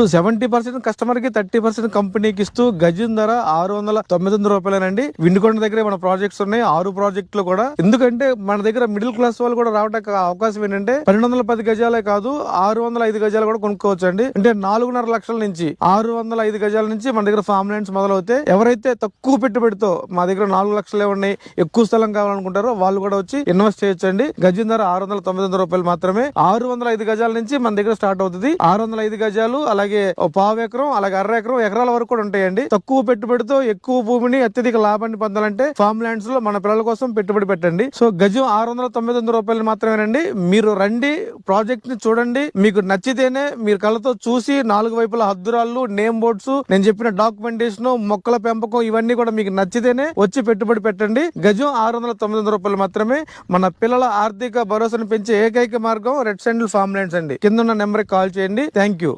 So seventy percent కస్టమర్కి thirty percent కంపెనీకి ఇస్తూ గజం ధర ఆరు వందల తొమ్మిది వందల రూపాయలేనండి. విండుకొండ దగ్గర మన ప్రాజెక్ట్స్ ఉన్నాయి. ఆరు ప్రాజెక్టులు కూడా. ఎందుకంటే మన దగ్గర మిడిల్ క్లాస్ వాళ్ళు కూడా రావడానికి అవకాశం ఏంటంటే పన్నెండు వందల పది గజాలే కాదు ఆరు వందల ఐదు గజాలు కూడా కొనుక్కోవచ్చు అండి అంటే నాలుగున్నర లక్షల నుంచి ఆరు వందల ఐదు గజాల నుంచి మన దగ్గర ఫామ్ ల్యాండ్స్ మొదలవుతాయి ఎవరైతే తక్కువ పెట్టుబడితో మా దగ్గర నాలుగు లక్షలే ఉన్నాయి ఎక్కువ స్థలం కావాలనుకుంటారో వాళ్ళు కూడా వచ్చి ఇన్వెస్ట్ చేయొచ్చండి. గజం ధర ఆరు వందల తొమ్మిది వందల రూపాయలు మాత్రమే ఆరు వందల ఐదు గజాల నుంచి మన దగ్గర స్టార్ట్ అవుతుంది. ఆరు వందల ఐదు గజాలు అలాగే అలాగే పావు ఎకరం అలాగే అర ఎకరం ఎకరాల వరకు కూడా ఉంటాయండి. తక్కువ పెట్టుబడితో ఎక్కువ భూమిని అత్యధిక లాభాన్ని పొందాలంటే ఫామ్ ల్యాండ్స్లో మన పిల్లల కోసం పెట్టుబడి పెట్టండి. సో గజం ఆరు వందల తొమ్మిది వందల రూపాయలు మాత్రమేనండి. మీరు రండి ప్రాజెక్ట్ని చూడండి. మీకు నచ్చితేనే మీరు కళ్ళతో చూసి నాలుగు వైపుల హద్దురాళ్ళు నేమ్ బోర్డ్స్ నేను చెప్పిన డాక్యుమెంటేషన్ మొక్కల పెంపకం ఇవన్నీ కూడా మీకు నచ్చితేనే వచ్చి పెట్టుబడి పెట్టండి. గజం ఆరు వందల తొమ్మిది వందల రూపాయలు మాత్రమే మన పిల్లల ఆర్థిక భరోసాను పెంచే ఏకైక మార్గం రెడ్ శాండిల్ ఫామ్ ల్యాండ్స్ అండి. కింద ఉన్న నెంబర్ కాల్ చేయండి. Thank you